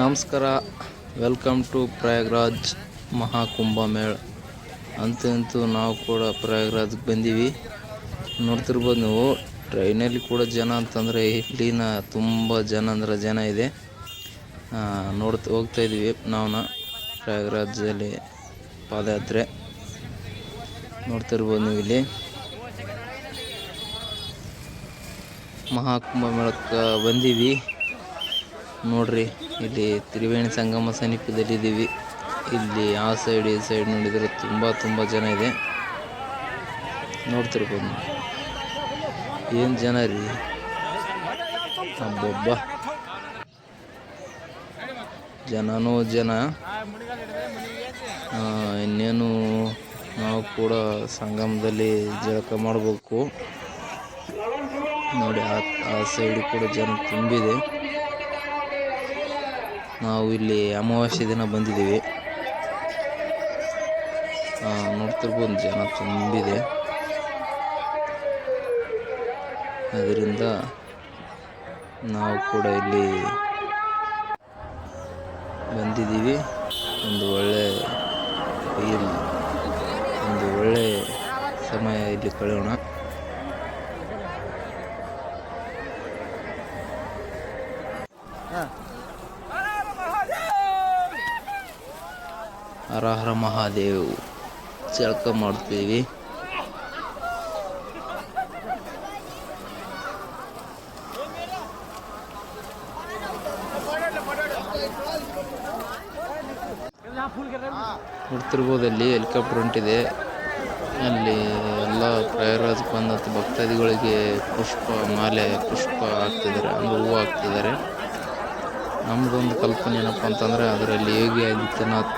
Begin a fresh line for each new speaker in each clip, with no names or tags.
ನಮಸ್ಕಾರ. Welcome to Prayagraj Maha Kumbh Mela ಅಂತೂ ಅಂತಂತೂ ನಾವು ಕೂಡ ಪ್ರಯಾಗ್ರಾಜ್ಗೆ ಬಂದೀವಿ. ನೋಡ್ತಿರ್ಬೋದು ನೀವು ಟ್ರೈನಲ್ಲಿ ಕೂಡ ಜನ ಅಂತಂದರೆ ಇಲ್ಲಿನ ತುಂಬ ಜನ ಅಂದರೆ ಜನ ಇದೆ. ನೋಡ್ತಾ ಹೋಗ್ತಾ ಇದ್ದೀವಿ ನಾವು ಪ್ರಯಾಗ್ರಾಜಲ್ಲಿ ಪಾದಯಾತ್ರೆ. ನೋಡ್ತಿರ್ಬೋದು ನೀವು ಇಲ್ಲಿ. ಮಹಾಕುಂಭಮೇಳಕ್ಕೆ ಬಂದೀವಿ. ನೋಡ್ರಿ, ಇಲ್ಲಿ ತ್ರಿವೇಣಿ ಸಂಗಮ ಸಮೀಪದಲ್ಲಿ ಇದ್ದೀವಿ ಇಲ್ಲಿ ಆ ಸೈಡ್ ಈ ಸೈಡ್ ನೋಡಿದ್ರೆ ತುಂಬ ತುಂಬ ಜನ ಇದೆ. ನೋಡ್ತಿರ್ಬೋದು ಏನು ಜನ ರೀ? ಅಬ್ಬಬ್ಬ. ಜನನೂ ಜನ. ಇನ್ನೇನು ನಾವು ಕೂಡ ಸಂಗಮದಲ್ಲಿ ಜಳಕ ಮಾಡಬೇಕು. ನೋಡಿ, ಆ ಸೈಡ್ ಕೂಡ ಜನ ತುಂಬಿದೆ. ನಾವು ಇಲ್ಲಿ ಅಮಾವಾಸ್ಯೆ ದಿನ ಬಂದಿದ್ದೀವಿ. ನೋಡ್ತಿರ್ಬೋದು ಜನ ತುಂಬಿದೆ. ಅದರಿಂದ ನಾವು ಕೂಡ ಇಲ್ಲಿ ಬಂದಿದ್ದೀವಿ. ಒಂದು ಒಳ್ಳೆ ಇಲ್ಲಿ, ಒಂದು ಒಳ್ಳೆ ಸಮಯ ಇಲ್ಲಿ ಕಳೆಯೋಣ. ಹರ ಹರ ಮಹಾದೇವ್ ಜಳಕ ಮಾಡ್ತೀವಿ. ನೋಡ್ತಿರ್ಬೋದು ಅಲ್ಲಿ ಹೆಲಿಕಾಪ್ಟರ್ ಹೊಂಟಿದೆ. ಅಲ್ಲಿ ಎಲ್ಲ ಪ್ರಯಾಗರಾಜ್ ಬಂದ ಭಕ್ತಾದಿಗಳಿಗೆ ಪುಷ್ಪ, ಮಾಲೆ, ಪುಷ್ಪ ಹಾಕ್ತಿದ್ದಾರೆ. ಅಂದ್ರೆ ಹೂವು ಹಾಕ್ತಿದ್ದಾರೆ. ನಮ್ಮದೊಂದು ಕಲ್ಪನೆ ಏನಪ್ಪ ಅಂತಂದರೆ ಅದರಲ್ಲಿ ಹೇಗೆ ಆದಿತ್ಯನಾಥ್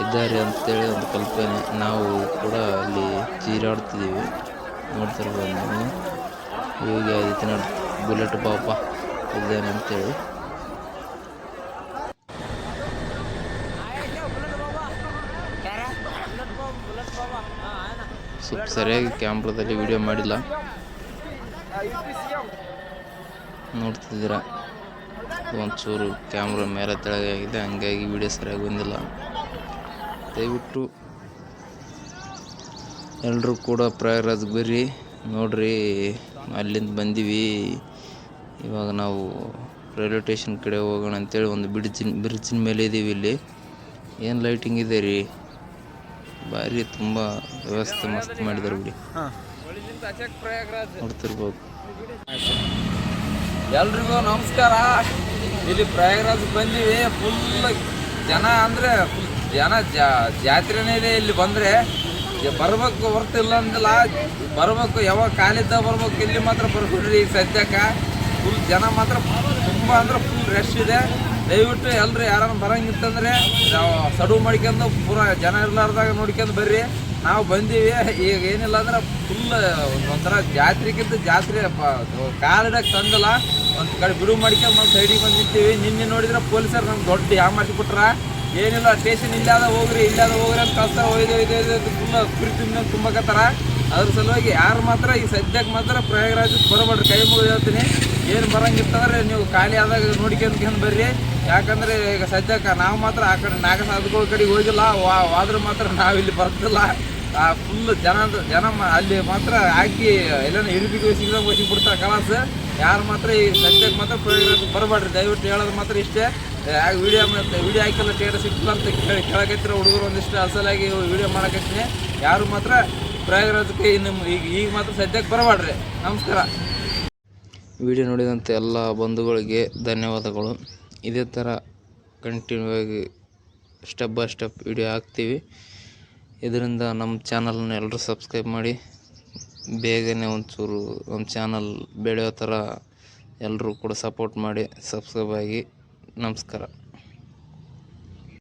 ಇದ್ದಾರೆ ಅಂತೇಳಿ ಒಂದು ಕಲ್ಪನೆ. ನಾವು ಕೂಡ ಅಲ್ಲಿ ಚೀರಾಡ್ತಿದ್ದೀವಿ. ನೋಡ್ತಿರ್ಬೋದು ನೀವು? ಯೋಗಿ ಆದಿತ್ಯನಾಥ್ ಬುಲೆಟ್ ಪಾಪ ಇದ್ದಾನೆ ಅಂತೇಳಿ. ಸ್ವಲ್ಪ ಸರಿಯಾಗಿ ಕ್ಯಾಮ್ರಾದಲ್ಲಿ ವಿಡಿಯೋ ಮಾಡಿಲ್ಲ. ನೋಡ್ತಿದ್ದೀರಾ? ಒಂಚೂರು ಕ್ಯಾಮ್ರಾ ಮೇಲೆ ತೆಳಗಾಗಿದೆ ಹಂಗಾಗಿ ವಿಡಿಯೋ ಸರಿಯಾಗಿ ಬಂದಿಲ್ಲ. ದಯವಿಟ್ಟು ಎಲ್ಲರೂ ಕೂಡ ಪ್ರಯಾಗ್ರಾಜ್ಗೆ ಬರ್ರಿ ನೋಡ್ರಿ ಅಲ್ಲಿಂದ ಬಂದೀವಿ. ಇವಾಗ ನಾವು ರೈಲ್ವೆ ಸ್ಟೇಷನ್ ಕಡೆ ಹೋಗೋಣ ಅಂತೇಳಿ ಒಂದು ಬ್ರಿಡ್ಜಿನ ಬ್ರಿಡ್ಜಿನ ಮೇಲೆ ಇದ್ದೀವಿ ಇಲ್ಲಿ. ಏನು ಲೈಟಿಂಗ್ ಇದೆ ರೀ? ಭಾರಿ ತುಂಬ ವ್ಯವಸ್ಥೆ ಮಸ್ತ್ ಮಾಡಿದ್ದಾರೆ ಬಿಡಿ. ನೋಡ್ತಿರ್ಬೋದು.
ಎಲ್ರಿಗೂ ನಮಸ್ಕಾರ. ಇಲ್ಲಿ ಪ್ರಯಾಗರಾಜ್ ಬಂದೀವಿ ಫುಲ್ ಜನ ಅಂದ್ರೆ ಜನ ಜಾತ್ರೆನೇ ಇದೆ ಇಲ್ಲಿ ಬಂದ್ರೆ. ಬರಬೇಕು ಹೊರ್ತಿಲ್ಲ ಅಂದಿಲ್ಲ ಬರ್ಬೇಕು ಯಾವಾಗ ಕಾಲಿದ್ದ ಬರ್ಬೇಕು, ಇಲ್ಲಿ ಮಾತ್ರ ಬರ್ಬಿಡ್ರಿ ಈಗ ಸದ್ಯಕ್ಕೆ. ಫುಲ್ ಜನ ಮಾತ್ರ ತುಂಬ ಅಂದ್ರೆ ಫುಲ್ ರಶ್ ಇದೆ. ದಯವಿಟ್ಟು ಎಲ್ಲರೂ ಯಾರನ್ನ ಬರಂಗಿತ್ತಂದ್ರೆ ಸಡು ಮಾಡ್ಕೊಂಡು ಪೂರ ಜನ ಇರ್ಲಾರ್ದಾಗ ನೋಡ್ಕೊಂಡು ಬರ್ರಿ. ನಾವು ಬಂದೀವಿ, ಈಗ ಏನಿಲ್ಲ ಅಂದ್ರೆ ಫುಲ್ ಒಂಥರ ಜಾತ್ರೆಗಿಂತ ಜಾತ್ರೆ ಕಾಲಿಡಕ್ಕೆ ತಂದಲ್ಲ, ಒಂದು ಕಡೆ ಬಿಡು ಮಾಡ್ಕೊಂಡು ಒಂದು ಸೈಡಿಗೆ ಬಂದು ನಿಂತೀವಿ. ನಿನ್ನೆ ನೋಡಿದ್ರೆ ಪೊಲೀಸರು ನಮ್ಗೆ ದೊಡ್ಡ ಯಾವ ಬಿಟ್ರ ಏನಿಲ್ಲ ಸ್ಟೇಷನ್ ಇಲ್ಲಾದ ಹೋಗ್ರಿ ಇಲ್ಲಾದ ಹೋಗ್ರಿ ಅಂತ ಕಳ್ಸ್ತಾರ. ಒಯ್ದು ಒಯ್ದು ಫುಲ್ ಕುರಿ ತುಂಬ ತುಂಬಕತ್ತಾರ ಅದ್ರ ಸಲುವಾಗಿ ಯಾರು ಮಾತ್ರ ಈ ಸದ್ಯಕ್ಕೆ ಮಾತ್ರ ಪ್ರಯಾಗರಾಜ್ ಬರಬೇಡ್ರಿ ಕೈ ಮುಗಿದು ಹೇಳ್ತೀನಿ. ಏನು ಬರಂಗಿತ್ತಂದ್ರೆ ನೀವು ಖಾಲಿ ಆದಾಗ ನೋಡ್ಕೊಂಡ್ಕೊಂಡು ಬರ್ರಿ. ಯಾಕಂದ್ರೆ ಈಗ ಸದ್ಯಕ್ಕೆ ನಾವು ಮಾತ್ರ ಆ ಕಡೆ ನಾಗಸಾಧುಗಳ ಕಡೆಗೆ ಹೋಗಿಲ್ಲ. ವಾ ವಾದ್ರೆ ಮಾತ್ರ ನಾವಿಲ್ಲಿ ಬರ್ತಿಲ್ಲ. ಫುಲ್ ಜನ ಜನ ಅಲ್ಲಿ ಮಾತ್ರ ಹಾಕಿ ಎಲ್ಲಾನು ಇರುಬಿಗೆ ಸಿಗದಾಗ ಹೋಗಿ ಬಿಡ್ತಾರೆ ಕಲಾಸ. ಯಾರು ಮಾತ್ರ ಈ ಸದ್ಯಕ್ಕೆ ಮಾತ್ರ ಬರಬೇಡ್ರಿ. ದಯವಿಟ್ಟು ಹೇಳೋದು ಮಾತ್ರ ಇಷ್ಟೇ. ವಿಡಿಯೋ ವಿಡಿಯೋ ಹಾಕಿಲ್ಲ ಸ್ಟೇಟಸ್ ಇಟ್ಟಿಲ್ಲ ಅಂತ ಕೇಳಿ ಕೇಳಕತ್ತಿರೋ ಹುಡುಗರು ಒಂದಿಷ್ಟು ಅಸಲಾಗಿ ವಿಡಿಯೋ ಮಾಡಕತ್ತೀನಿ. ಯಾರು ಮಾತ್ರ ಪ್ರಯಾಗರಾಜಕ್ಕೆ ನಿಮ್ಮ ಈಗ ಈಗ ಮಾತ್ರ ಸದ್ಯಕ್ಕೆ ಬರಬೇಡ್ರಿ. ನಮಸ್ಕಾರ.
ವಿಡಿಯೋ ನೋಡಿದಂಥ ಎಲ್ಲ ಬಂಧುಗಳಿಗೆ ಧನ್ಯವಾದಗಳು. ಇದೇ ಥರ ಕಂಟಿನ್ಯೂ ಆಗಿ ಸ್ಟೆಪ್ ಬೈ ಸ್ಟೆಪ್ ವಿಡಿಯೋ ಹಾಕ್ತೀವಿ. ಇದರಿಂದ ನಮ್ಮ ಚಾನಲನ್ನು ಎಲ್ಲರೂ ಸಬ್ಸ್ಕ್ರೈಬ್ ಮಾಡಿ ಬೇಗನೆ ಒಂಚೂರು ನಮ್ಮ ಚಾನಲ್ ಬೆಳೆಯೋ ಥರ ಎಲ್ಲರೂ ಕೂಡ ಸಪೋರ್ಟ್ ಮಾಡಿ ಸಬ್ಸ್ಕ್ರೈಬ್ ಆಗಿ ನಮಸ್ಕಾರ.